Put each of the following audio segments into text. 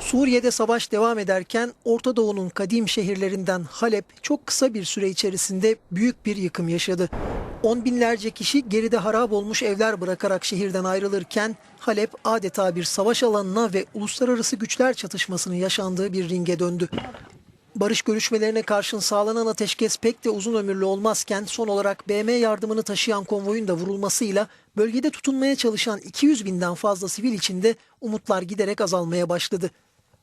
Suriye'de savaş devam ederken Orta Doğu'nun kadim şehirlerinden Halep çok kısa bir süre içerisinde büyük bir yıkım yaşadı. On binlerce kişi geride harap olmuş evler bırakarak şehirden ayrılırken Halep adeta bir savaş alanına ve uluslararası güçler çatışmasının yaşandığı bir ringe döndü. Barış görüşmelerine karşın sağlanan ateşkes pek de uzun ömürlü olmazken son olarak BM yardımını taşıyan konvoyun da vurulmasıyla bölgede tutunmaya çalışan 200 binden fazla sivil içinde umutlar giderek azalmaya başladı.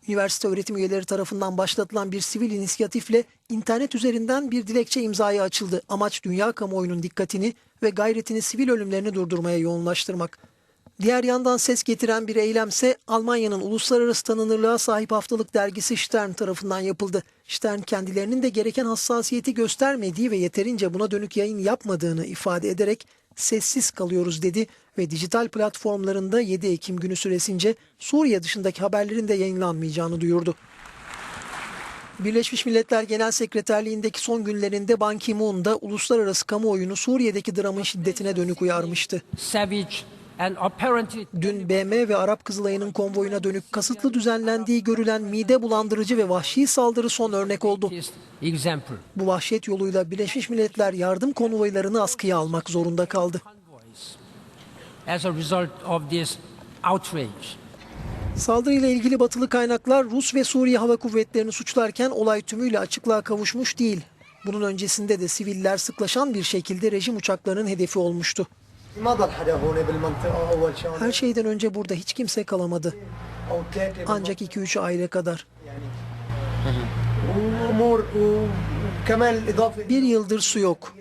Üniversite öğretim üyeleri tarafından başlatılan bir sivil inisiyatifle internet üzerinden bir dilekçe imzaya açıldı. Amaç dünya kamuoyunun dikkatini ve gayretini sivil ölümlerini durdurmaya yoğunlaştırmak. Diğer yandan ses getiren bir eylemse Almanya'nın uluslararası tanınırlığa sahip haftalık dergisi Stern tarafından yapıldı. Stern kendilerinin de gereken hassasiyeti göstermediği ve yeterince buna dönük yayın yapmadığını ifade ederek sessiz kalıyoruz dedi ve dijital platformlarında 7 Ekim günü süresince Suriye dışındaki haberlerin de yayınlanmayacağını duyurdu. Birleşmiş Milletler Genel Sekreterliğindeki son günlerinde Ban Ki-moon da uluslararası kamuoyunu Suriye'deki dramın şiddetine dönük uyarmıştı. savage Dün BM ve Arap Kızılayı'nın konvoyuna dönük kasıtlı düzenlendiği görülen mide bulandırıcı ve vahşi saldırı son örnek oldu. Bu vahşet yoluyla Birleşmiş Milletler yardım konvoylarını askıya almak zorunda kaldı. Saldırıyla ilgili batılı kaynaklar Rus ve Suriye Hava Kuvvetleri'ni suçlarken olay tümüyle açıklığa kavuşmuş değil. Bunun öncesinde de siviller sıklaşan bir şekilde rejim uçaklarının hedefi olmuştu. Her şeyden önce burada hiç kimse kalamadı. Ancak 2-3 aile kadar. Bir yıldır su yok.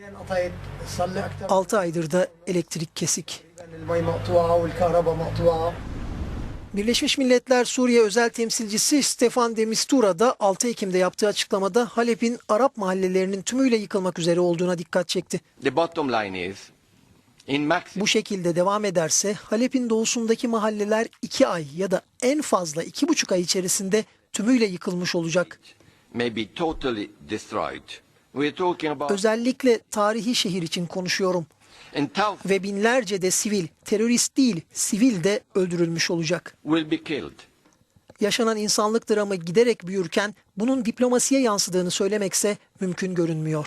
6 aydır da elektrik kesik. Birleşmiş Milletler Suriye Özel Temsilcisi Stefan de Mistura da 6 Ekim'de yaptığı açıklamada Halep'in Arap mahallelerinin tümüyle yıkılmak üzere olduğuna dikkat çekti. The bottom line is bu şekilde devam ederse Halep'in doğusundaki mahalleler 2 ay ya da en fazla 2,5 ay içerisinde tümüyle yıkılmış olacak. Özellikle tarihi şehir için konuşuyorum. Ve binlerce de sivil, terörist değil, sivil de öldürülmüş olacak. Yaşanan insanlık dramı giderek büyürken bunun diplomasiye yansıdığını söylemekse mümkün görünmüyor.